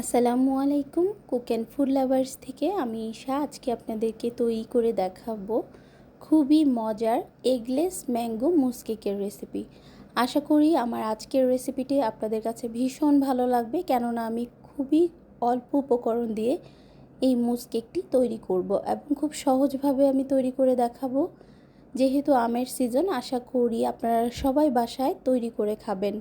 আসসালামু আলাইকুম, cook and food lovers থেকে আমি ঈশা। আজকে আপনাদেরকে তৈরি করে দেখাবো খুবই মজার এগলেস ম্যাঙ্গো মুস কেকের রেসিপি আশা করি আমার আজকের রেসিপিটি আপনাদের কাছে ভীষণ ভালো লাগবে, কেননা আমি খুবই অল্প উপকরণ দিয়ে এই মুস কেকটি তৈরি করব এবং খুব সহজভাবে আমি তৈরি করে দেখাবো। যেহেতু আমের সিজন আশা করি আপনারা সবাই বাসায় তৈরি করে খাবেন।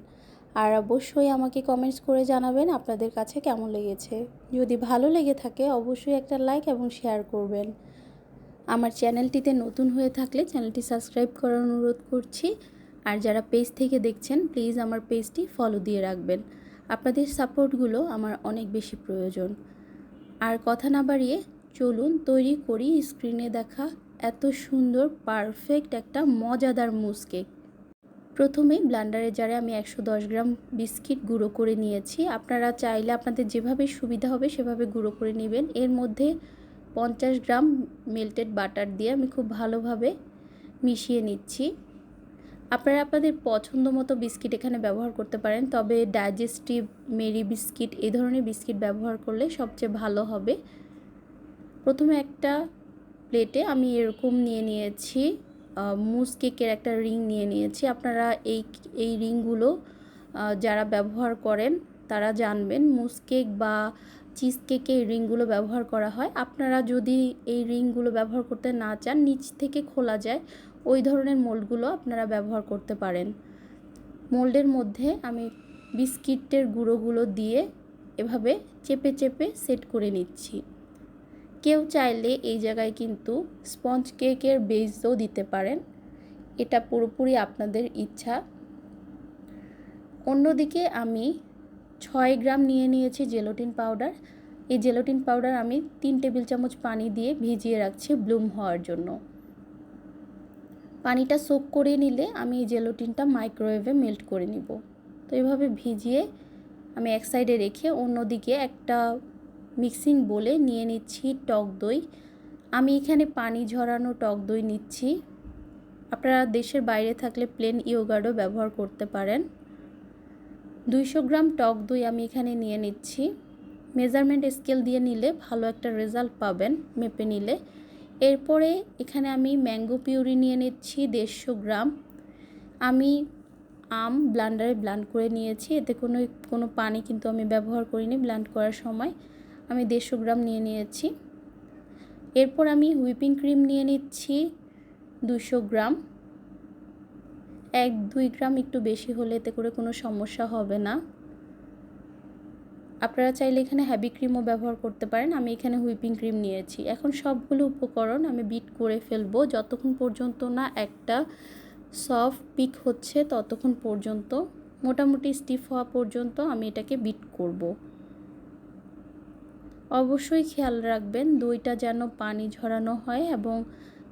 আর অবশ্যই আমাকে কমেন্টস করে জানাবেন আপনাদের কাছে কেমন লেগেছে। যদি ভালো লেগে থাকে, অবশ্যই একটা লাইক এবং শেয়ার করবেন। আমার চ্যানেলটিতে নতুন হয়ে থাকলে চ্যানেলটি সাবস্ক্রাইব করার অনুরোধ করছি। আর যারা পেজ থেকে দেখছেন প্লিজ আমার পেজটি ফলো দিয়ে রাখবেন। আপনাদের সাপোর্টগুলো আমার অনেক বেশি প্রয়োজন। আর কথা না বাড়িয়ে চলুন তৈরি করি স্ক্রিনে দেখা এত সুন্দর পারফেক্ট একটা, মজাদার মুস কেক প্রথমেই ব্লান্ডারে জারে আমি একশো দশ গ্রাম বিস্কিট গুঁড়ো করে নিয়েছি। আপনারা চাইলে আপনাদের যেভাবে সুবিধা হবে সেভাবে গুঁড়ো করে নেবেন। এর মধ্যে পঞ্চাশ গ্রাম মেল্টেড বাটার দিয়ে আমি খুব ভালোভাবে মিশিয়ে নিচ্ছি। আপনারা আপনাদের পছন্দ মতো বিস্কিট এখানে ব্যবহার করতে পারেন, তবে ডাইজেস্টিভ, মেরি বিস্কিট এই ধরনের বিস্কিট ব্যবহার করলে সবচেয়ে ভালো হবে। প্রথমে একটা প্লেটে আমি এরকম নিয়ে নিয়েছি। মুস কেকের একটা রিং নিয়ে নিয়েছি। আপনারা এই এই রিংগুলো যারা ব্যবহার করেন, তারা জানবেন মুস কেক বা চিজ কেকে এই রিংগুলো ব্যবহার করা হয়। আপনারা যদি এই রিংগুলো ব্যবহার করতে না চান, নিচ থেকে খোলা যায়, ওই ধরনের মোল্ডগুলো আপনারা ব্যবহার করতে পারেন। মোল্ডের মধ্যে আমি বিস্কিটের গুঁড়োগুলো দিয়ে এভাবে চেপে চেপে সেট করে নিচ্ছি। কেউ চাইলে এই জায়গায় কিন্তু স্পঞ্জ কেকের বেসও দিতে পারেন। এটা পুরোপুরি আপনাদের ইচ্ছা। অন্যদিকে আমি ছয় গ্রাম নিয়ে নিয়েছি জেলোটিন পাউডার। এই জেলোটিন পাউডার আমি তিন টেবিল চামচ পানি দিয়ে ভিজিয়ে রাখছি ব্লুম হওয়ার জন্য। পানিটা সোক করে নিলে আমি এই জেলোটিনটা মাইক্রোওয়েভে মেল্ট করে নিব। তো এইভাবে ভিজিয়ে আমি এক সাইডে রেখে অন্যদিকে একটা মিক্সিং বলে নিয়ে নিচ্ছি টক দই। আমি এখানে পানি ঝরানো টক দই নিচ্ছি। আপনারা দেশের বাইরে থাকলে প্লেন ইয়োগার্ডও ব্যবহার করতে পারেন। দুইশো গ্রাম টক দই আমি এখানে নিয়ে নিচ্ছি। মেজারমেন্ট স্কেল দিয়ে নিলে ভালো একটা রেজাল্ট পাবেন, মেপে নিলে। এরপরে এখানে আমি ম্যাঙ্গো পিউরি নিয়ে নিচ্ছি দেড়শো গ্রাম। আমি আম ব্লান্ডারে ব্লান্ড করে নিয়েছি। এতে কোনো কোনো পানি কিন্তু আমি ব্যবহার করিনি ব্লান্ড করার সময়। আমি দেড়শো গ্রাম নিয়ে নিয়েছি। এরপর আমি হুইপিং ক্রিম নিয়ে নিচ্ছি দুশো গ্রাম। এক, দুই গ্রাম একটু বেশি হলে এতে করে কোনো সমস্যা হবে না। আপনারা চাইলে এখানে হ্যাবি ক্রিমও ব্যবহার করতে পারেন। আমি এখানে হুইপিং ক্রিম নিয়েছি। এখন সবগুলো উপকরণ আমি বিট করে ফেলব। যতক্ষণ পর্যন্ত না একটা সফট পিক হচ্ছে, ততক্ষণ পর্যন্ত, মোটামুটি স্টিফ হওয়া পর্যন্ত আমি এটাকে বিট করব। অবশ্যই খেয়াল রাখবেন, দইটা যেন পানি ঝরানো হয় এবং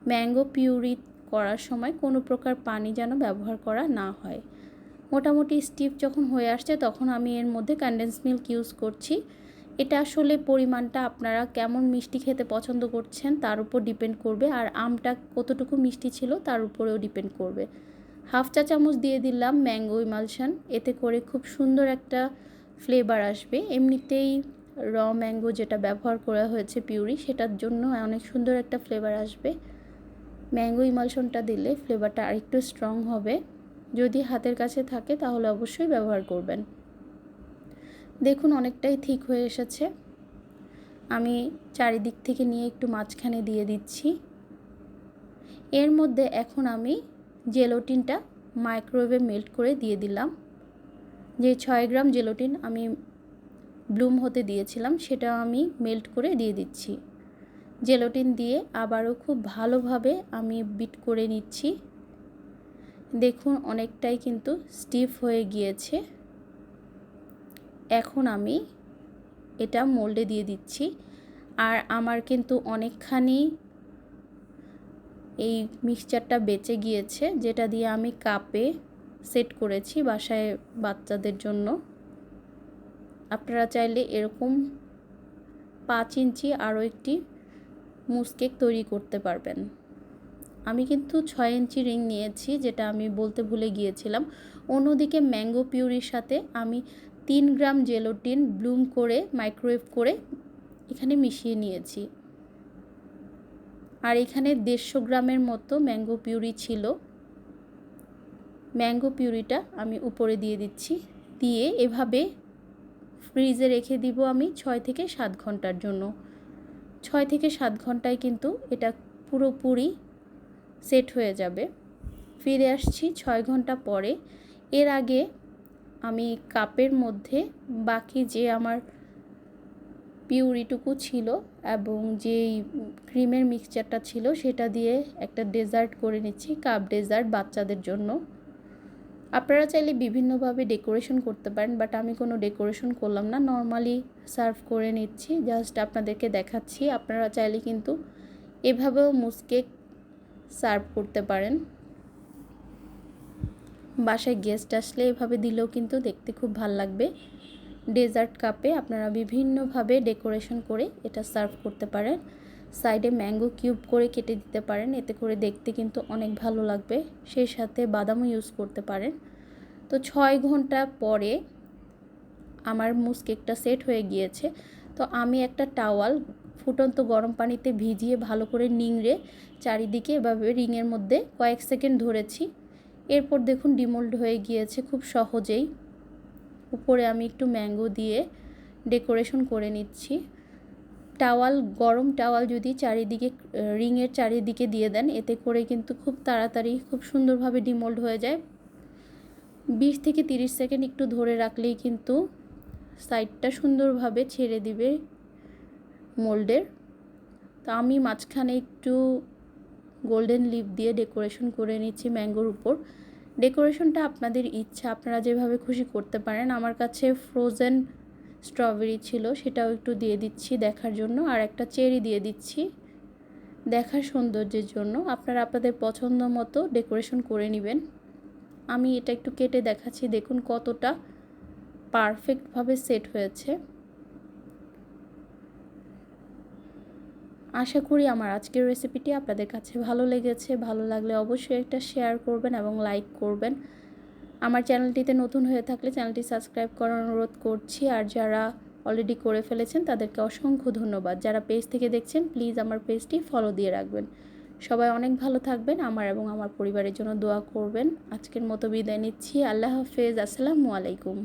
ম্যাঙ্গো পিউরি করার সময় কোনো প্রকার পানি যেন ব্যবহার করা না হয়। মোটামুটি স্টিফ যখন হয়ে আসছে তখন আমি এর মধ্যে কন্ডেন্স মিল্ক ইউজ করছি। এটা আসলে পরিমাণটা আপনারা কেমন মিষ্টি খেতে পছন্দ করছেন তার উপর ডিপেন্ড করবে আর আমটা কতটুকু মিষ্টি ছিল তার উপরেও ডিপেন্ড করবে। হাফ চা চামচ দিয়ে দিলাম ম্যাঙ্গো ইমালশান, এতে করে খুব সুন্দর একটা ফ্লেভার আসবে। এমনিতেই র ম্যাঙ্গো যেটা ব্যবহার করা হয়েছে পিউরি, সেটার জন্য অনেক সুন্দর একটা ফ্লেভার আসবে। ম্যাঙ্গো ইমালশনটা দিলে ফ্লেভারটা আরেকটু স্ট্রং হবে। যদি হাতের কাছে থাকে, তাহলে অবশ্যই ব্যবহার করবেন। দেখুন, অনেকটাই ঠিক হয়ে এসেছে। আমি চারিদিক থেকে নিয়ে একটু মাঝখানে দিয়ে দিচ্ছি। এর মধ্যে এখন আমি জেলোটিনটা মাইক্রোওয়েভে মেল্ট করে দিয়ে দিলাম। যে ছয় গ্রাম জেলোটিন আমি ব্লুম হতে দিয়েছিলাম, সেটা আমি মেল্ট করে দিয়ে দিচ্ছি। জেলোটিন দিয়ে আবারও খুব ভালোভাবে আমি বিট করে নিচ্ছি। দেখুন, অনেকটাই কিন্তু স্টিফ হয়ে গিয়েছে। এখন আমি এটা মোল্ডে দিয়ে দিচ্ছি। আর আমার কিন্তু অনেকখানি এই মিক্সচারটা বেঁচে গিয়েছে, যেটা দিয়ে আমি কাপে সেট করেছি বাসায় বাচ্চাদের জন্য। আপনারা চাইলে এরকম পাঁচ ইঞ্চি আরও একটি মুসকেক তৈরি করতে পারবেন। আমি কিন্তু ছয় ইঞ্চি রিং নিয়েছি, যেটা আমি বলতে ভুলে গিয়েছিলাম। অন্যদিকে ম্যাঙ্গো পিউরির সাথে আমি তিন গ্রাম জেলোটিন ব্লুম করে, মাইক্রোওয়েভ করে এখানে মিশিয়ে নিয়েছি। আর এখানে দেড়শো গ্রামের মতো ম্যাঙ্গো পিউরি ছিল। ম্যাঙ্গো পিউরিটা আমি উপরে দিয়ে দিচ্ছি। দিয়ে এভাবে ফ্রিজে রেখে দিব আমি ছয় থেকে সাত ঘণ্টার জন্য। ছয় থেকে সাত ঘন্টায় কিন্তু এটা পুরোপুরি সেট হয়ে যাবে। ফিরে আসছি ছয় ঘণ্টা পরে। এর আগে আমি কাপের মধ্যে বাকি যে আমার পিউরিটুকু ছিল এবং যেই ক্রিমের মিক্সচারটা ছিল সেটা দিয়ে একটা ডেজার্ট করে নিচ্ছি, কাপ ডেজার্ট বাচ্চাদের জন্য। আপনারা চাইলে বিভিন্নভাবে ডেকোরেশন করতে পারেন বাট আমি কোনো ডেকোরেশন করলাম না। নর্মালি সার্ভ করে নিচ্ছি জাস্ট আপনাদেরকে দেখাচ্ছি। আপনারা চাইলে কিন্তু এভাবেও মুসকেক সার্ভ করতে পারেন। বাসায় গেস্ট আসলে এভাবে দিলেও কিন্তু দেখতে খুব ভালো লাগবে। ডেজার্ট কাপে আপনারা বিভিন্নভাবে ডেকোরেশন করে এটা সার্ভ করতে পারেন। সাইডে ম্যাঙ্গো কিউব করে কেটে দিতে পারেন, এতে করে দেখতে কিন্তু অনেক ভালো লাগবে। সেই সাথে বাদামও ইউজ করতে পারেন। তো ছয় ঘণ্টা পরে আমার মুসকেকটা সেট হয়ে গিয়েছে। তো আমি একটা টাওয়াল ফুটন্ত গরম পানিতে ভিজিয়ে ভালো করে নিংড়ে চারিদিকে এভাবে রিংয়ের মধ্যে কয়েক সেকেন্ড ধরেছি। এরপর দেখুন ডিমোল্ড হয়ে গিয়েছে খুব সহজেই। উপরে আমি একটু ম্যাঙ্গো দিয়ে ডেকোরেশন করে নিচ্ছি। টাওয়াল, গরম টাওয়াল যদি চারিদিকে রিংয়ের চারিদিকে দিয়ে দেন, এতে করে কিন্তু খুব তাড়াতাড়ি, খুব সুন্দরভাবে ডিমোল্ড হয়ে যায়। বিশ থেকে তিরিশ সেকেন্ড একটু ধরে রাখলেই কিন্তু সাইডটা সুন্দরভাবে ছেড়ে দিবে মোল্ডের। তো আমি মাঝখানে একটু গোল্ডেন লিপ দিয়ে ডেকোরেশন করে নিচ্ছি ম্যাঙ্গোর উপর। ডেকোরেশনটা আপনাদের ইচ্ছা, আপনারা যেভাবে খুশি করতে পারেন। আমার কাছে ফ্রোজেন স্ট্রবেরি ছিল, সেটাও একটু দিয়ে দিচ্ছি দেখার জন্য। আর একটা চেরি দিয়ে দিচ্ছি দেখার সৌন্দর্যের জন্য। আপনারা আপনাদের পছন্দ মতো ডেকোরেশন করে নেবেন। আমি এটা একটু কেটে দেখাচ্ছি। দেখুন কতটা পারফেক্টভাবে সেট হয়েছে। আশা করি আমার আজকের রেসিপিটি আপনাদের কাছে ভালো লেগেছে। ভালো লাগলে অবশ্যই একটা শেয়ার করবেন এবং লাইক করবেন। আমার চ্যানেলটিতে নতুন হয়ে থাকলে চ্যানেলটি সাবস্ক্রাইব করার অনুরোধ করছি। আর যারা অলরেডি করে ফেলেছেন, তাদেরকে অসংখ্য ধন্যবাদ। যারা পেজ থেকে দেখছেন প্লিজ আমার পেজটি ফলো দিয়ে রাখবেন। সবাই অনেক ভালো থাকবেন, আমার এবং আমার পরিবারের জন্য দোয়া করবেন। আজকের মতো বিদায় নিচ্ছি। আল্লাহ হাফেজ। আসসালামু আলাইকুম।